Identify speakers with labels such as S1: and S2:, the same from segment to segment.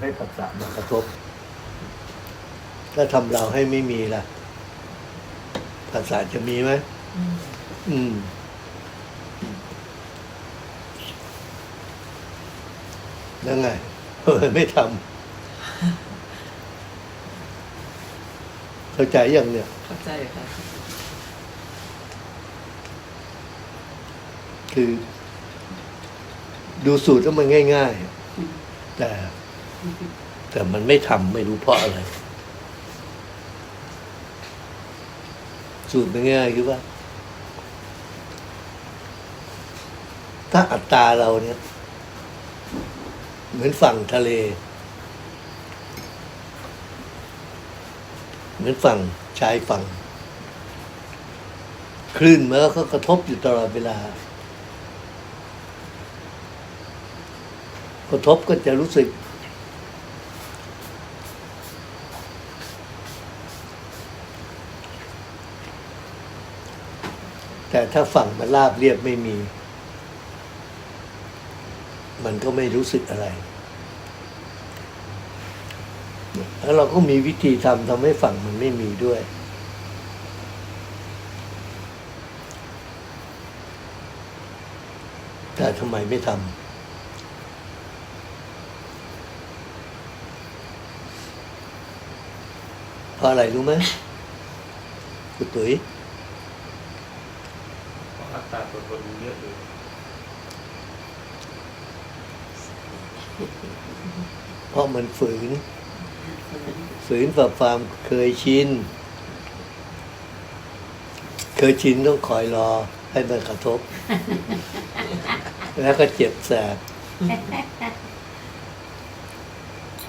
S1: ให้ผัสสะมากระทบ ถ้าทำเราให้ไม่มีล่ะผัสสะจะมีไหม
S2: อืม
S1: อืมแล้วไงเออไม่ทำเข้าใจยังเนี่ย
S2: เข้าใจค่ะ
S1: คือ ดูสูตรแล้วมันง่าย ๆ แต่ แต่มันไม่ทำไม่รู้เพราะอะไร สูตรง่ายคือว่า ถ้าอัตตาเราเนี่ย เหมือนฝั่งทะเล เหมือนฝั่งชายฝั่งคลื่นมันก็กระทบอยู่ตลอดเวลา กระทบก็จะรู้สึก แต่ถ้าฝั่งมันราบเรียบไม่มี มันก็ไม่รู้สึกอะไร แล้วเราก็มีวิธีทำทำให้ฝั่งมันไม่มีด้วย แต่ทำไมไม่ทำเพราะอะไรรู้ไหมคุณตุ๋ย
S3: ตัวตนเยอะเลย
S1: เพราะมันฝืน ฝืนกับความเคยชิน เคยชินต้องคอยรอให้มันกระทบ แล้วก็เจ็บแสบ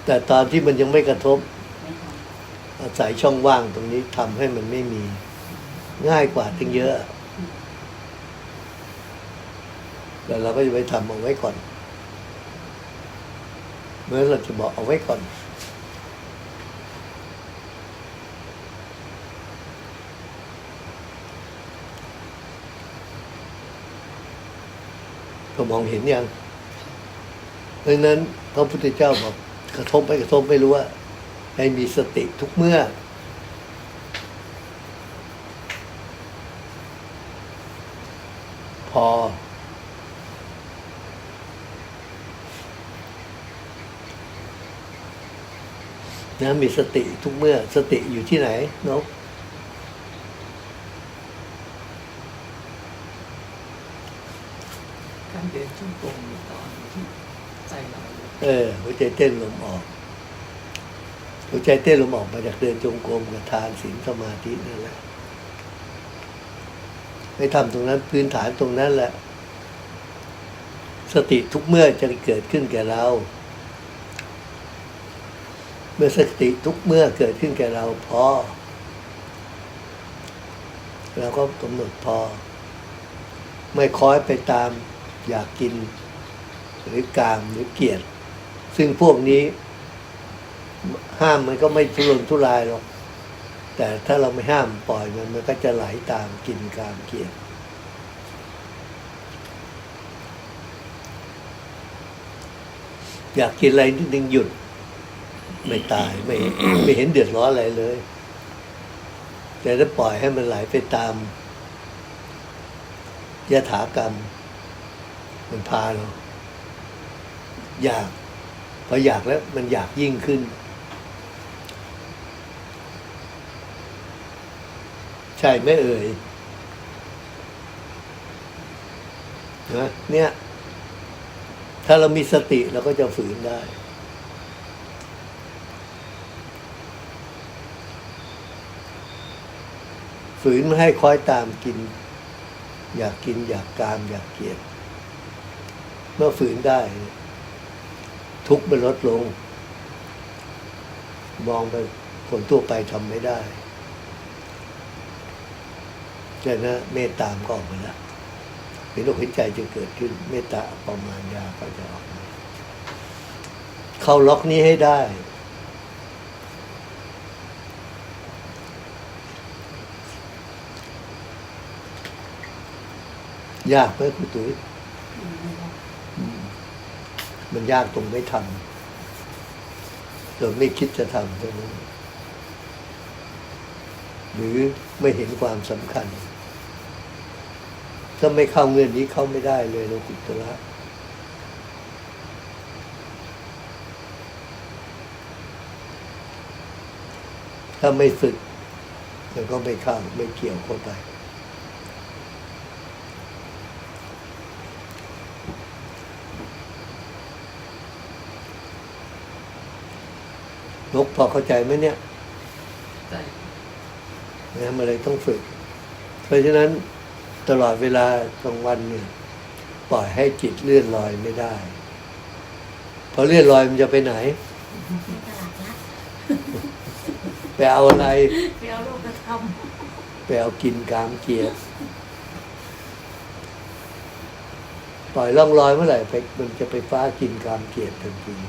S1: แต่ตอนที่มันยังไม่กระทบ
S4: ไม่ท
S1: อาศัยช่องว่างตรงนี้ทำให้มันไม่มี ง่ายกว่าตั้งเยอะ แต่เราก็จะไปทำเอาไว้ก่อน เมื่อเราจะบอกเอาไว้ก่อน ก็มองเห็นยังเพราะนั้นพระพุทธเจ้าบอกกระทบไม่กระทบไม่รู้ว่าให้มีสติทุกเมื่อ พอ นะมีสติทุกเมื่อสติอยู่ที่ไหนนก
S2: การเดินจงกรมตอนที่ใจเรา
S1: เออหัวใจเต้นลมออกหัวใจเต้นลมออกมาจากเดินจงกรมกับทานศีลสมาธินั่นแหละให้ทำตรงนั้นพื้นฐานตรงนั้นแหละ สติทุกเมื่อจะเกิดขึ้นแก่เรา เมื่อสติทุกเมื่อเกิดขึ้นแก่เราพอเราก็กำหนดพอ ไม่คอยไปตามอยากกิน หรือกามหรือเกลียดซึ่งพวกนี้ ห้ามมันก็ไม่ทุรนทุรายหรอก แต่ถ้าเราไม่ห้ามปล่อยมันมันก็จะไหลตามกินกามเกลียดอยากกินอะไรนิดนึงหยุด ไม่ตายไม่ไม่เห็นเดือดร้อนอะไรเลย แต่ถ้าปล่อยให้มันไหลไปตามยถากรรม มันพาเราอยากพออยากแล้วมันอยากยิ่งขึ้น ใช่ไหมเอ่ยนะเนี่ย ถ้าเรามีสติเราก็จะฝืนได้ ฝืนไม่ให้คอยตามกิน อยากกินอยากกามอยากเกลียดเมื่อฝืนได้ ทุกข์มันลดลง มองไปคนทั่วไปทำไม่ได้แต่นะเมตตามก็ออกมาแล้วเห็นอกเห็นใจจะเกิดขึ้น เมตตาประมาณยาก็จะออกมาเข้าล็อกนี้ให้ได้ ยากไหมคุณตุ้ยมันยากตรงไม่ทโดยไม่คิดจะทำเท่านั้หรือไม่เห็นความสำคัญ ถ้าไม่เข้าเงื่อนนี้เข้าไม่ได้เลยโลกุตระถ้าไม่ฝึกมันก็ไม่เข้าไม่เกี่ยวเข้าไป นกพอเข้าใจไหมเนี่ย
S2: ใจ
S1: นะมันเลยต้องฝึก เพราะฉะนั้นตลอดเวลากลางวันเนี่ยปล่อยให้จิตเลื่อนลอยไม่ได้ พอเลื่อนลอยมันจะไปไหน
S4: ในตลาดนัด
S1: ไปเอาอะไร
S4: ไปเอาลูกกระท
S1: ไปเอากินกามเกียรติปล่อยล่องลอยเมื่อไหร่ไปมันจะไปฟ้ากินกามเกียรติทันทีำ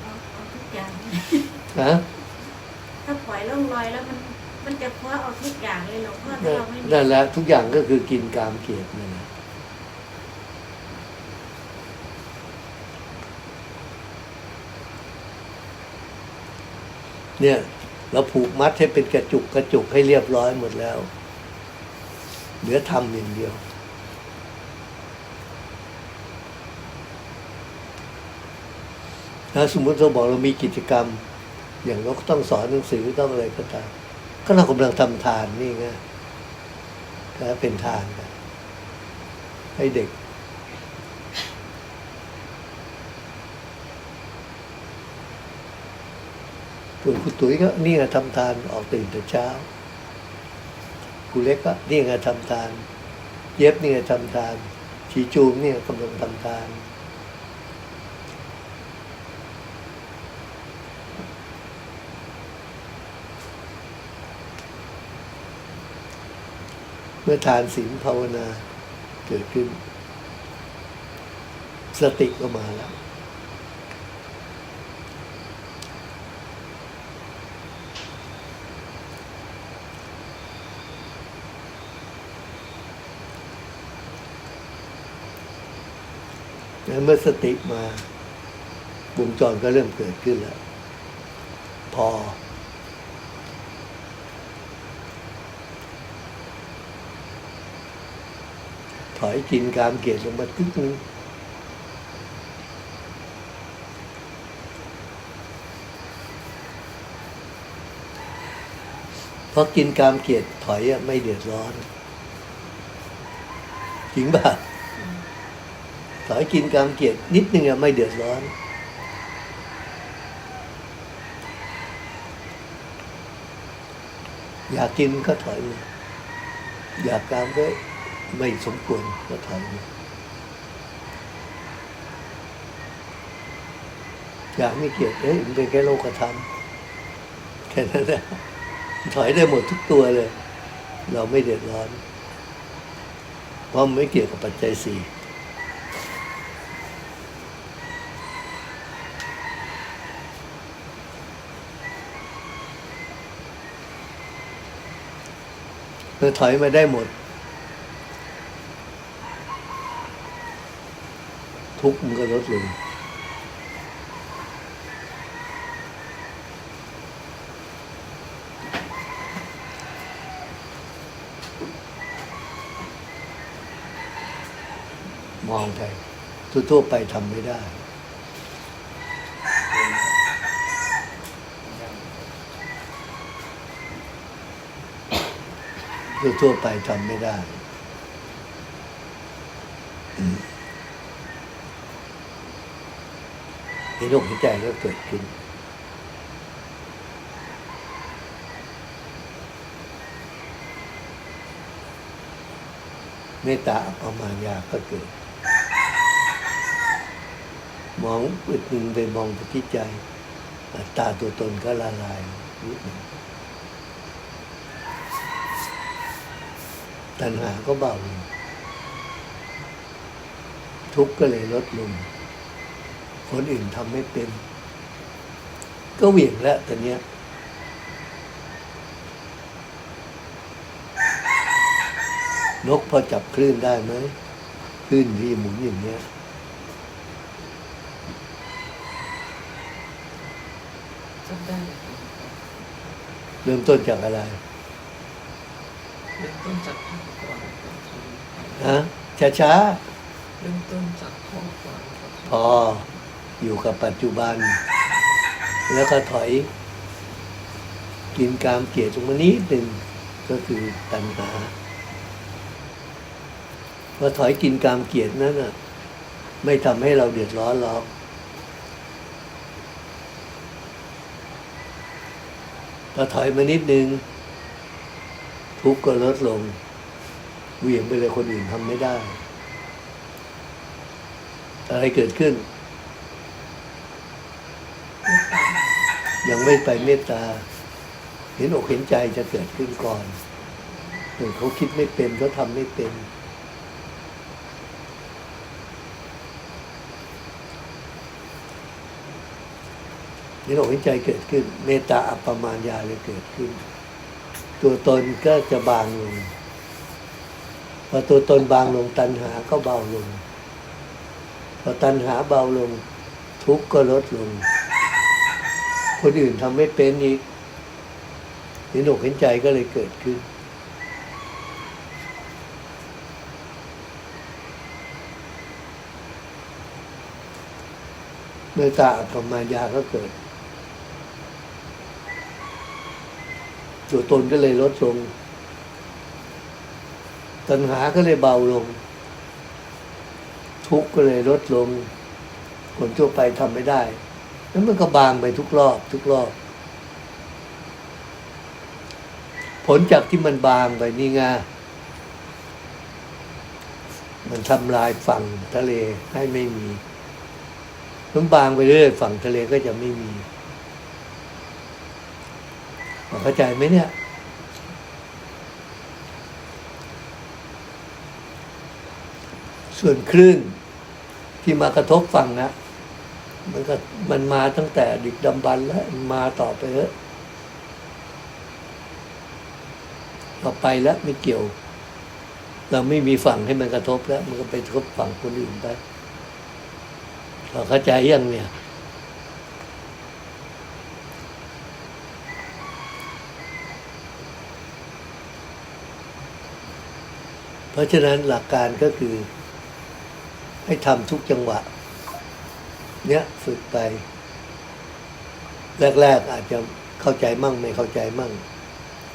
S4: เอาเอาทุกอย่าง
S1: นะ
S4: ถ้าปล่อยล่องลอยแล้วมันมันจะคว้าเอาทุกอย่างเลยหลวงพ่อถ้าเราไม่มี
S1: นั่นแหละทุกอย่างก็คือกินกามเกียรตินั่นแหละเนี่ย เราผูกมัดให้เป็นกระจุกกระจุกให้เรียบร้อยหมดแล้ว เหลือทำอย่างเดียว ถ้าสมมติเราบอกเรามีกิจกรรม อย่างเราต้องสอนหนังสือต้องอะไรก็ตามก็เรากำลังทำทานนี่ไงก็เป็นทานกันให้เด็กส่วนคุณตุ๋ยก็นี่ไงทำทานออกตื่นแต่เช้าคุณเล็กก็นี่ไงทำทาน เย็บนี่ไงทำทานชีจูมเนี่ยกำลังทำทาน เมื่อทานศีลภาวนาเกิดขึ้น สติก็มาแล้วแล้ว เมื่อสติมาวงจรก็เริ่มเกิดขึ้นแล้ว พอ ถอยกินกามเกียรติลงมาตึ๊กนึงเพราะกินกามเกียรติถอยอะไม่เดือดร้อน จริงป่ะถอยกินกามเกียรตินิดนึงอะไม่เดือดร้อนอยากกินก็ถอยอยากกามก็ ไม่สมควรก็ถอยมาอยากไม่เกลียดเอ้ยมันเป็นแค่โลกธรรมแค่นั้นแหละถอยได้หมดทุกตัวเลย เราไม่เดือดร้อน เพราะมันไม่เกี่ยวกับปัจจัยสี่เมื่อถอยมาได้หมด ทุกข์มันก็ลดลงมองไปทั่วๆไปทำไม่ได้ ทั่วๆไปทำไม่ได้ อืมเห็นอกเห็นใจก็เกิดขึ้น เมตตาประมาณยาก็เกิด มองอึดหนึ่งไปมองไปที่ใจตตาตัวตนก็ละลายนิดหนึ่งตัณหาก็เบาลงทุกข์ก็เลยลดลง คนอื่นทำไม่เป็น ก็เหวี่ยงแล้วตอนเนี้ยนกพอจับคลื่นได้ไหมคลื่นที่หมุนอย่างเนี้ย
S2: จำได้เลยครับ
S1: เริ่มต้นจากอะไร
S2: เริ่มต้นจากพ่อก่อนครับ
S1: ฮะช้า
S2: เริ่มต้นจากพ่อก่อนครับ
S1: ๆพอ อยู่กับปัจจุบัน แล้วก็ถอย กินกามเกียดตรงมานิดหนึ่งก็คือตัณหาพอถอยกินกามเกียดนั้นน่ะ ไม่ทำให้เราเดือดร้อนหรอกพอถอยมานิดนึง ทุกข์ก็ลดลงเหวี่ยงไปเลยคนอื่นทำไม่ได้ อะไรเกิดขึ้น
S2: เมตตา
S1: ยังไม่ไปเมตตา เห็นอกเห็นใจจะเกิดขึ้นก่อนหนึ่งเขาคิดไม่เป็นเขาทำไม่เป็น เห็นอกเห็นใจเกิดขึ้น เมตตาอัปปมาญาเลยเกิดขึ้น ตัวตนก็จะบางลงพอตัวตนบางลงตัณหาก็เบาลง พอตัณหาเบาลง ทุกข์ก็ลดลง คนอื่นทำไม่เป็นอีกเห็นอกเห็นใจก็เลยเกิดขึ้น เมตตาอัปปมายาก็เกิด ตัวตนก็เลยลดลง ตัณหาก็เลยเบาลง ทุกข์ก็เลยลดลง คนทั่วไปทำไม่ได้ แล้วมันก็บางไปทุกรอบ ทุกรอบ ผลจากที่มันบางไปนี่ไงมันทำลายฝั่งทะเลให้ไม่มีมันบางไปเรื่อยฝั่งทะเลก็จะไม่มีเข้าใจไหมเนี่ย ส่วนคลื่นที่มากระทบฝั่งนะ มันก็มันมาตั้งแต่ดึกดำบรรพ์แล้วมาต่อไปเถอะต่อไปแล้วไม่เกี่ยว เราไม่มีฝั่งให้มันกระทบแล้ว มันก็ไปกระทบฝั่งคนอื่นไปเราเข้าใจยังเนี่ยเพราะฉะนั้นหลักการก็คือ ให้ทำทุกจังหวะ เนี้ยฝึกไป แรก ๆ อาจจะเข้าใจมั่งไม่เข้าใจมั่ง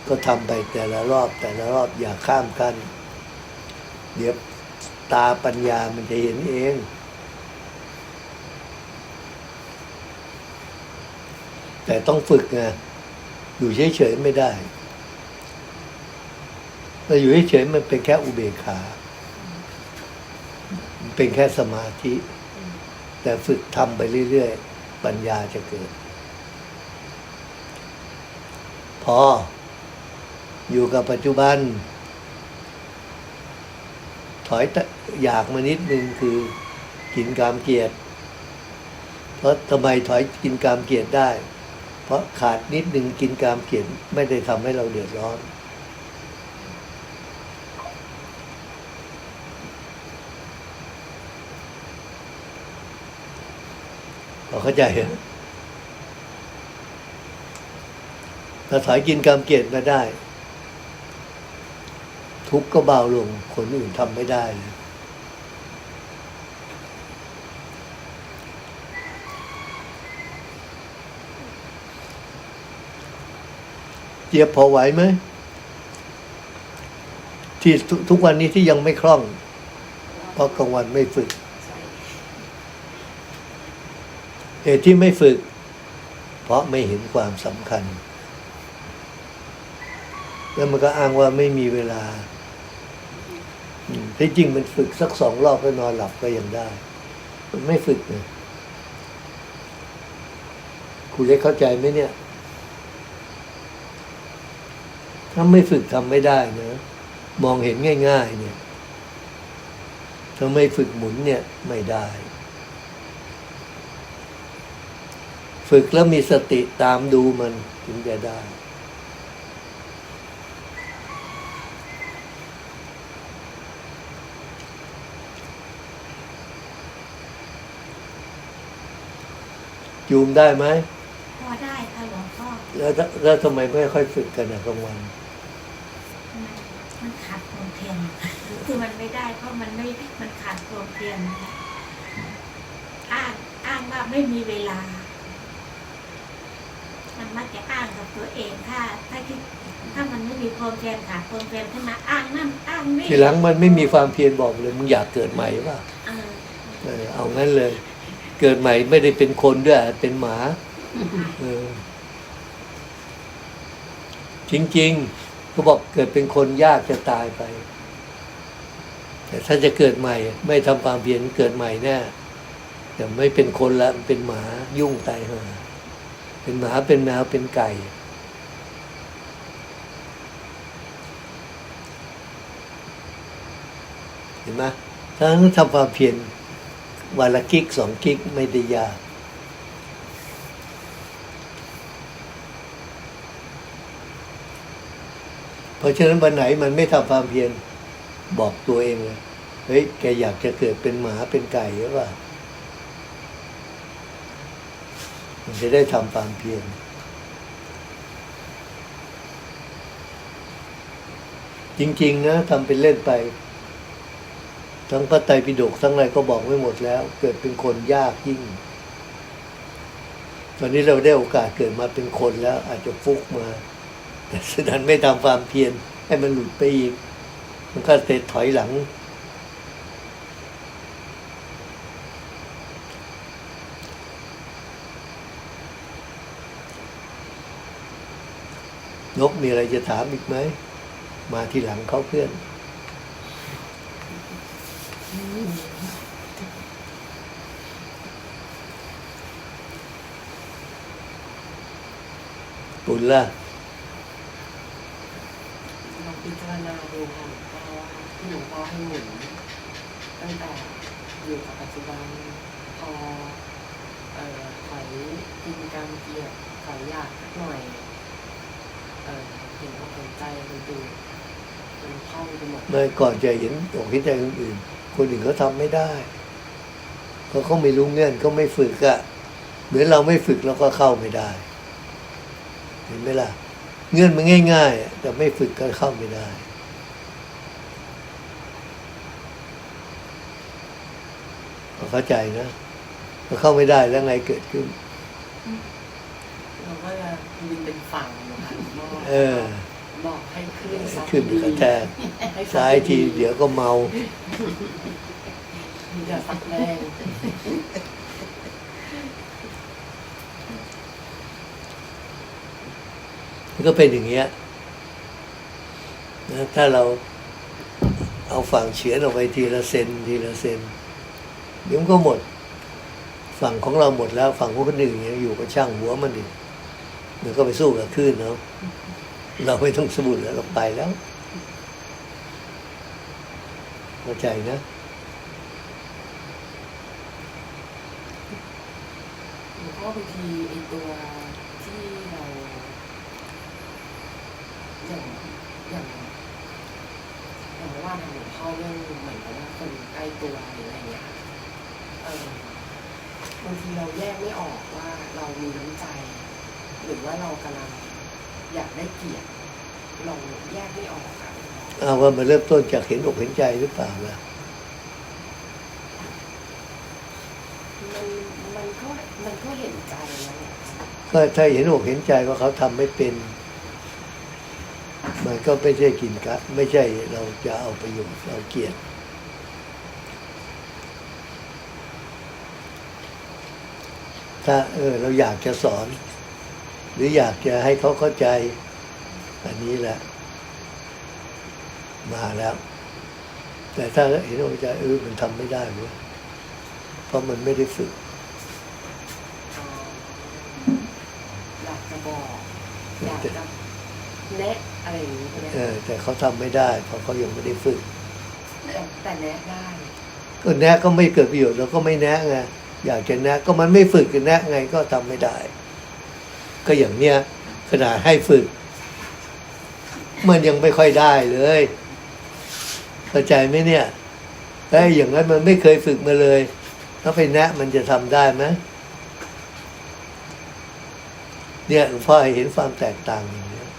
S1: ก็ทำไปแต่ละรอบ แต่ละรอบอย่าข้ามกัน เดี๋ยวตาปัญญามันจะเห็นเอง แต่ต้องฝึกไงอยู่เฉยๆไม่ได้เราอยู่เฉยๆมันเป็นแค่อุเบกขา เป็นแค่สมาธิ แต่ฝึกทำไปเรื่อยๆ ปัญญาจะเกิด พอ อยู่กับปัจจุบัน ถอยอยากมานิดนึงคือกินกามเกียรติเพราะทำไมถอยกินกามเกียรติได้ เพราะขาดนิดนึงกินกามเกียรติไม่ได้ทำให้เราเดือดร้อน เข้าใจเหรอถ้าถอยกินกรรมเกียรติมาได้ ทุกข์ก็เบาลง คนอื่นทำไม่ได้เลยเจี๊ยบพอไหวไหมที่ทุทุกวันนี้ที่ยังไม่คล่อง เพราะกลางวันไม่ฝึก เหตุที่ไม่ฝึก เพราะไม่เห็นความสำคัญ แล้วมันก็อ้างว่าไม่มีเวลาที่จริงมันฝึกสักสองรอบก็นอนหลับก็ยังได้ มันไม่ฝึกเลยครูเล็กเข้าใจไหมเนี่ย ถ้าไม่ฝึกทำไม่ได้นะ มองเห็นง่าย ๆ เนี่ยถ้าไม่ฝึกหมุนเนี่ยไม่ได้ ฝึกแล้วมีสติตามดูมันถึงจะได้ จูมได้ไหม
S4: พอได้ค่ะ
S1: แล้วถ้าแล้วทำไมไม่ค่อยฝึกกันอะกลางวัน
S4: มัน มันขาดความเพียรคือมันไม่ได้เพราะมันไม่ มันขาดความเพียรนะคะอ้างอ้างว่าไม่มีเวลา มันมักจะอ้างกับตัวเองถ้า ถ้าคิดถ้ามันไม่มีความเพียรขาดความเพียรขึ้นมาอ้างนั่นอ้างนี่
S1: ทีหลังมันไม่มีความเพียรบอกเลยมึงอยากเกิดใหม่ป่ะ
S4: เออ
S1: เออเอางั้นเลย เกิดใหม่ไม่ได้เป็นคนด้วยเป็นหมาเออจริงๆเขาบอกเกิดเป็นคนยากจะตายไป แต่ถ้าจะเกิดใหม่ ไม่ทำความเพียรเกิดใหม่แน่แต่ไม่เป็นคนละเป็นหมายุ่งตายห่า เป็นหมาเป็นแมวเป็นไก่ เห็นไหมถ้าทำความเพียรวันละกิกสองกิกไม่ได้ยากเพราะฉะนั้นวันไหนมันไม่ทำความเพียรบอกตัวเองเลยเฮ้ยแกอยากจะเกิดเป็นหมาเป็นไก่หรือเปล่า มันจะได้ทำความเพียรจริง ๆ นะทำเป็นเล่นไป ทั้งพระไตรปิฎกทั้งอะไรก็บอกไว้หมดแล้ว เกิดเป็นคนยากยิ่ง ตอนนี้เราได้โอกาสเกิดมาเป็นคนแล้ว อาจจะฟุกมา แต่ฉะนั้นไม่ทำความเพียรให้มันหลุดไปอีก มันก็เตะถอยหลัง นกมีอะไรจะถามอีกไหม มาทีหลังเขาเพื่อน ปุ่นล่ะ
S2: ลองพิจารณาดูค่ะหลวงพ่าที่หลวงพ่อให้หมุนตั้งแต่อยู่กับปัจจุบันพอเอ่อถอยกินกรรเกียรติถอยอยากสักหน่อย เอ่อเห็นอกเห็นใจคนอื่นมันคล่องไปหมด
S1: เมื่อก่อนจะเห็นอกเห็นใจคนอื่น คนอื่นเขาทำไม่ได้เพราะเขาไม่รู้เงื่อนเขาไม่ฝึกอะเหมือนเราไม่ฝึกเราก็เข้าไม่ได้ เห็นไหมล่ะ เงื่อนมันง่ายๆอะแต่ไม่ฝึกก็เข้าไม่ได้เข้าใจนะพอเข้าไม่ได้แล้วไงเกิดขึ้น
S2: เราก็จะยืนเป็นฝั่ง
S1: เออ
S2: บอกให้ขึ้นซัด
S1: ขึ้นกระแทก
S2: ให้ซ้า
S1: ยทีเดี๋ยวก็เมา
S2: อย่ซัดแรง
S1: มันก็เป็นอย่างเงี้ยนะถ้าเราเอาฝั่งเฉียนออกไปทีละเซนทีละเซนเดี๋ยวมันก็หมด ฝั่งของเราหมดแล้ว ฝั่งของคนอื่นยังอยู่ก็ช่างหัวมันดิเดี๋ยวก็ไปสู้กับคลื่นเนาะ เราไม่ต้องสมุดแล้วเราไปแล้วเข้าใจนะ
S2: หลวงพ่อบางทีไอตัวที่เราอย่างอย่างอย่างว่าทางหลวงพ่อเรื่องเหมือนกับว่าคนใกล้ตัวหรืออะไรเงี้ยเออบางทีเราแยกไม่ออกว่าเรามีน้ำใจ หรือว่าเรากำลัง อยากได้เกียรติเราแยกไม่ออกค่ะ
S1: เอาว่ามันเริ่มต้นจากเห็นอกเห็นใจหรือเปล่าล่ะ
S2: มันมันก็มันก็เห็นใจนะเนี่ย
S1: ก็ถ้าเห็นอกเห็นใจว่าเขาทำไม่เป็น มันก็ไม่ใช่กินกะไม่ใช่เราจะเอาประโยชน์เราเกลียดถ้าเออเราอยากจะสอน หรืออยากจะให้เขาเข้าใจ อันนี้แหละ มาแล้ว แต่ถ้าเห็นอกเห็นใจเออมันทำไม่ได้เว้ยเพราะมันไม่ได้ฝึก
S2: อ๋ออยากจะบอกอยากจะแนะอะไรอย่างนี้ใช่ไหม
S1: เออแต่เขาทำไม่ได้ เพราะเขายังไม่ได้ฝึก
S2: แต่แต่แนะได้
S1: ก็แนะก็ไม่เกิดประโยชน์เราก็ไม่แนะไงอยากจะแนะก็มันไม่ฝึกกันแนะไงก็ทำไม่ได้ ก็อย่างเนี้ยขนาดให้ฝึก มันยังไม่ค่อยได้เลยเข้าใจไหมเนี่ยไอ้ยอย่างนั้นมันไม่เคยฝึกมาเลยถ้าไปแนะมันจะทำได้ไหมเนี่ยหลวงพ่อให้เห็นความแตกต่างอย่างเนี้ย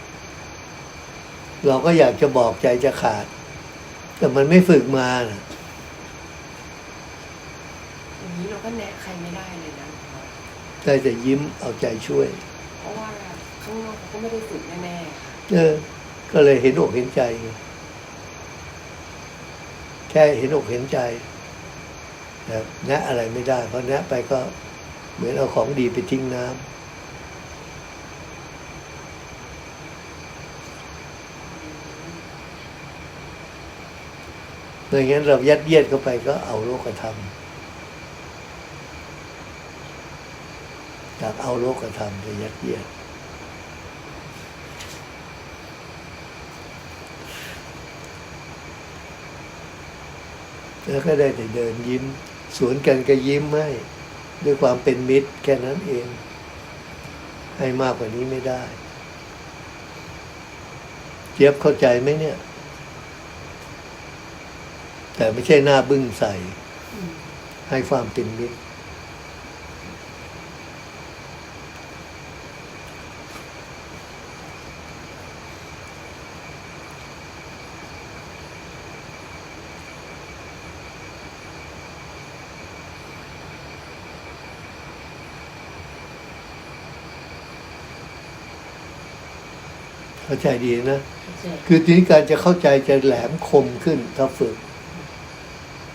S1: เราก็อยากจะบอกใจจะขาด แต่มันไม่ฝึกมานะ
S2: อย่างนี้เราก็แนะใครไม่ได้เลยนะ
S1: ได้แต่ยิ้มเอาใจช่วย
S2: เพราะว่าข้างนอกเขาก็ไม่ได้ฝึกแน่ๆ
S1: เออ ก็เลยเห็นอกเห็นใจ แค่เห็นอกเห็นใจแต่แนะอะไรไม่ได้ เพราะแนะไปก็เหมือนเอาของดีไปทิ้งน้ำไม่งั้นเรายัดเยียดเข้าไปก็เอาโลกธรรม จากเอาโลกธรรมไปยัดเยียดแล้วก็ได้แต่เดินยิ้ม สวนกันก็ยิ้มให้ด้วยความเป็นมิตรแค่นั้นเอง ให้มากกว่านี้ไม่ได้ เจี๊ยบเข้าใจไหมเนี่ย แต่ไม่ใช่หน้าบึ้งใส่ ให้ความเป็นมิตร เข้าใจดีนะ คือทีนี้การจะเข้าใจจะแหลมคมขึ้นถ้าฝึก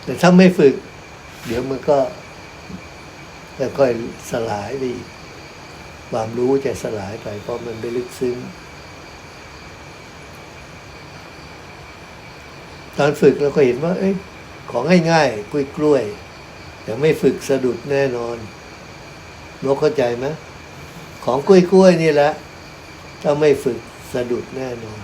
S1: แต่ถ้าไม่ฝึก เดี๋ยวมันก็ค่อยๆสลายไปอีกความรู้จะสลายไปเพราะมันไม่ลึกซึ้งตอนฝึกเราก็เห็นว่า เอ้ย ของง่ายๆกล้วยกล้วยๆแต่ไม่ฝึกสะดุดแน่นอนนกเข้าใจไหมของกล้วยกล้วยๆนี่แหละถ้าไม่ฝึก สะดุดแน่นอน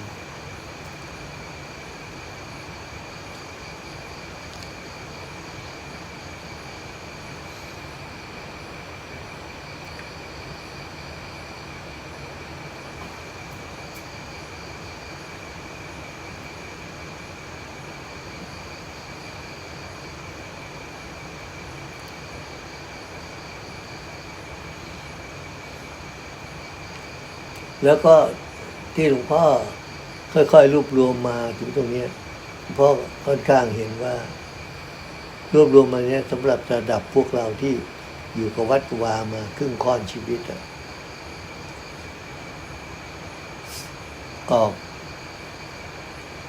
S1: แล้วก็ ที่หลวงพ่อค่อยๆรวบรวมมาถึงตรงนี้หลวงพ่อค่อนข้างเห็นว่า รวบรวมมาเนี้ยสำหรับระดับพวกเราที่อยู่กับวัดกวามาครึ่งค่อนชีวิตอะออก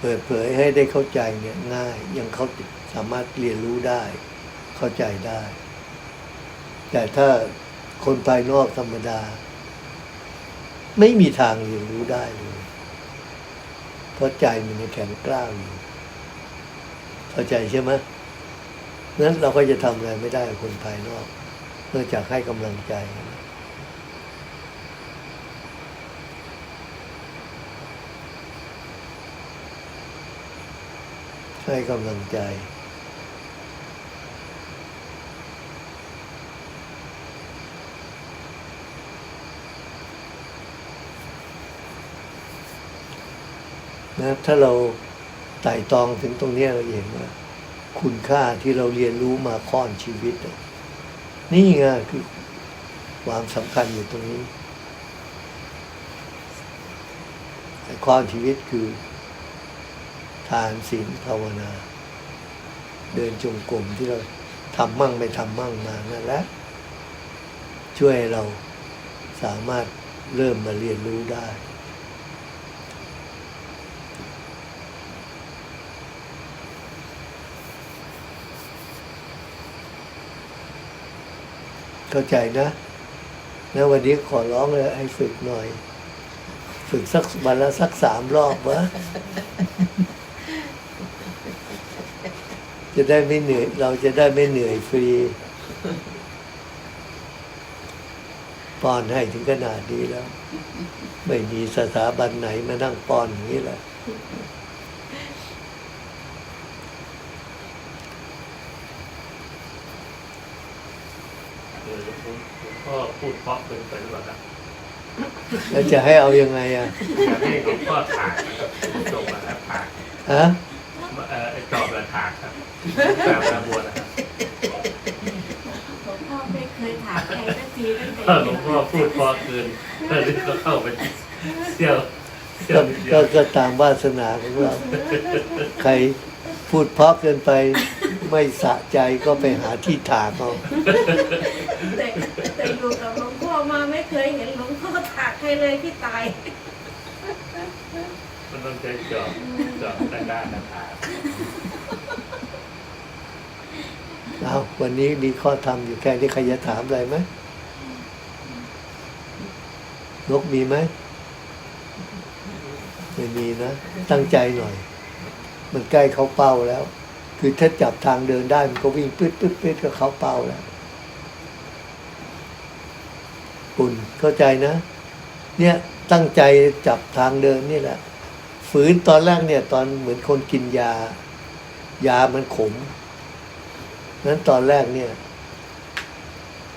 S1: เปิดเผยให้ได้เข้าใจเนี่ยง่าย ยังเขาสามารถเรียนรู้ได้ เข้าใจได้ แต่ถ้าคนภายนอกธรรมดา ไม่มีทางเรียนรู้ได้เลยเพราะใจมันยังแข็งกล้าวอยู่เข้าใจใช่ไหมนั้นเราก็จะทำอะไรไม่ได้คนภายนอกนอกจากให้กำลังใจ ให้กำลังใจ นะถ้าเราไต่ตองถึงตรงนี้เราเห็นว่า คุณค่าที่เราเรียนรู้มาค่อนชีวิต นี่ไงคือความสำคัญอยู่ตรงนี้ไอ้ค่อนชีวิตคือ ทานศีลภาวนา เดินจงกรมที่เราทำมั่งไม่ทำมั่งมานั่นแหละช่วยให้เราสามารถเริ่มมาเรียนรู้ได้ เข้าใจนะนะวันนี้ขอร้องเลยให้ฝึกหน่อย ฝึกสักวันละสักสามรอบวะจะได้ไม่เหนื่อย เราจะได้ไม่เหนื่อยฟรีป้อนให้ถึงขนาดนี้แล้ว ไม่มีสถาบันไหนมานั่งป้อนอย่างนี้แหละ
S3: เออหลวงพ่อพูดเพราะเกินไปหรือเปล่าครับ
S1: แล้วจะให้เอายังไงอะ
S3: อยากให้หลวงพ่อถากนะครับจบนะครับถาก
S1: ฮะ
S3: เอ่อไอ้จอบและถากครับกราบกระบวนนะครับ
S4: หลวงพ่อไม่เคยถามใจสักทีตั้งแต่
S3: ถ้าหลวงพ่อพูดเพอเกินตอนนี้ก็เข้าไปเที่ยวเที่ย
S1: ก็
S3: วนิดเดีย
S1: ก็
S3: ว
S1: ก็ตามวาสนาของเรา ใครพูดเพราะเกินไปไม่สะใจก็ไปหาที่ถากเอา
S4: แต่แต่อยู่กับหลวงพ่อมาไม่เคยเห็นหลวงพ่อถาก ใครเลยที่ตาย
S3: มันต้องใช้จอบจอบด้านด้านนะครับ
S1: เอาวันนี้มีข้อธรรมอยู่แค่นี้ใครจะถามอะไรไหมนกมีไหมไม่มีนะ ตั้งใจหน่อย มันใกล้เขาเป้าแล้ว คือถ้าจับทางเดินได้มันก็วิ่งปื๊ดปื๊ดปื๊ดก็เขาเป้าแล้วปุ่นเข้าใจนะ เนี่ยตั้งใจจับทางเดินนี่แหละ ฝืนตอนแรกเนี่ย ตอนเหมือนคนกินยา ยามันขมนั้นตอนแรกเนี่ย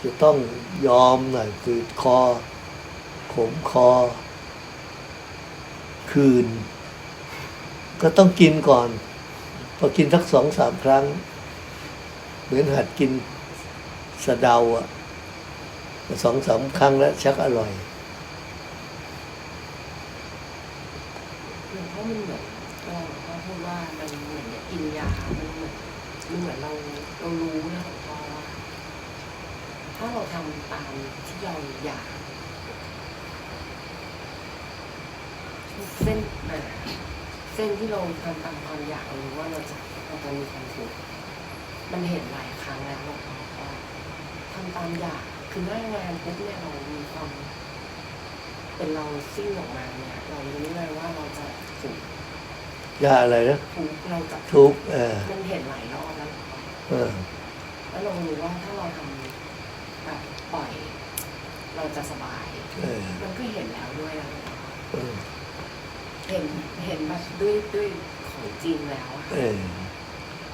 S1: จะต้องยอมหน่อยคือคอ ขมคอ คืน ก็ต้องกินก่อน พอกินสักสองสามครั้ง เหมือนหัดกินสะเดาอะสองสามครั้งแล้วชักอร่อย
S2: หลวงพ่อมันเหมือนก็หลวงพ่อพูดว่ามันเหมือนกินยา มันเหมือนมันเหมือนเราเรารู้นะหลวงพ่อว่า ถ้าเราทำตามที่เราอยาก เส้นอ่า เส้นที่เราทำตามความอยากเรารู้ว่าเราจะเราจะมีความสุขมันเห็นหลายครั้งแล้วหลวงพ่อว่าทำตามอยากคือหน้างานปุ๊บเนี่ยเรามีความเป็นเราซิ่งออกมาเนี่ยเรารู้เลยว่าเราจะสุข
S1: ยาอะไรนะ
S2: ทุกข์เราจะ
S1: ทุกข์เออ
S2: มันเห็นหลายรอบแล้วหลวงพ่อ
S1: เออ
S2: แล้วเรารู้ว่าถ้าเราทำแบบปล่อย เราจะสบาย
S1: เออ
S2: มันก็เห็นแล้วด้วยนะหลวงพ่อ
S1: เออ
S2: เห็นเห็นแบบด้วยด้วยของจริงแล้วอะ
S1: เออ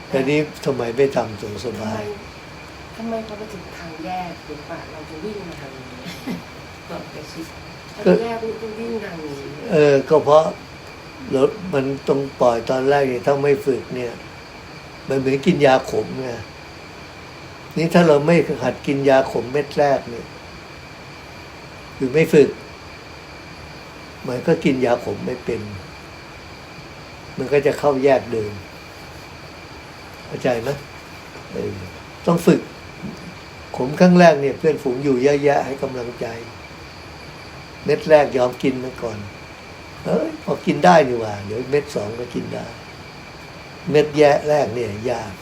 S1: แต่นี้ทำไมไม่ทำตรงส
S2: ทำ
S1: บา
S2: ไม
S1: ย
S2: ทำไมพอไปถึงทางแยกหรือเปล่าเราจะวิ่งมาทางนี้ก่อนไปคิดทางแยกมันก็วิ่งทางนี้
S1: เออ ก็เพราะรถมันต้องปล่อยตอนแรกเนี่ยถ้าไม่ฝึกเนี่ย มันเหมือนกินยาขมไงนี่ถ้าเราไม่หัดกินยาขมเม็ดแรกเนี่ย คือไม่ฝึก มันก็กินยาขมไม่เป็น มันก็จะเข้าแยกเดินเข้าใจไหมเออต้องฝึก ขมครั้งแรกเนี่ย เพื่อนฝูงอยู่เยอะแยะให้กำลังใจ เม็ดแรกยอมกินมันก่อนเอ้ยพอกินได้นี่ว่า เดี๋ยวเม็ดสองก็กินได้ เม็ดแยะแรกเนี่ย ยาก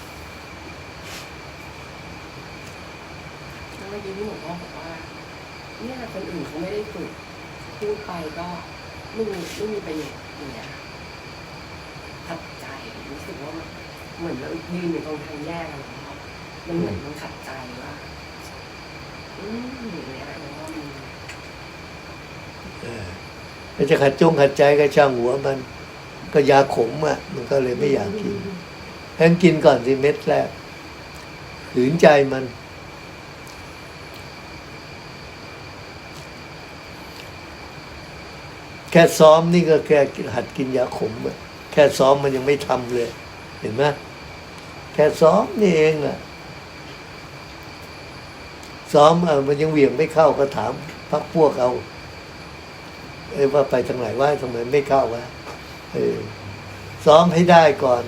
S2: เมื่อกี้ที่หลวงพ่อบอกว่าเนี่ยคนอื่นเขาไม่ได้ฝึก พูดไปก็ไม่มีไม่มีประโยชน์อย่างเงี้ยขัดใจรู้สึกว่ามันเหมือนเรายืนอยู่ตรงทางแยกอะหลวงพ่อมันเหมือนมันขัดใจว่าอืมอย่างเงี้ยหลวงพ่อมัน
S1: เออถ้าจะขัดจงขัดใจก็ช่างหัวมัน ก็ยาขมอะ มันก็เลยไม่อยากกินให้มันกินก่อนสิเม็ดแรกขืนใจมัน แค่ซ้อมนี่ก็แค่หัดกินยาขมแค่ซ้อมมันยังไม่ทำเลย เห็นไหมแค่ซ้อมนี่เองอะซ้อมอมันยังเหวี่ยงไม่เข้าก็ถามพักพวกเอาเออว่าไปทางไหนว่าทำไมไม่เข้าวะเออซ้อมให้ได้ก่อน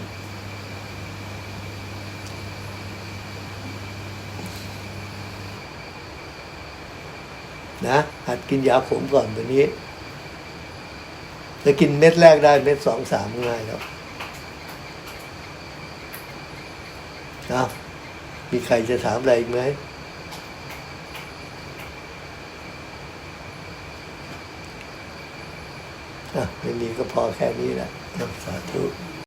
S1: นะหัดกินยาขมก่อนวันนี้ ถ้ากินเม็ดแรกได้เม็ดสองสามง่ายแล้วนะมีใครจะถามอะไรอีกไหมอะไม่มีก็พอแค่นี้แหละอะสาธุ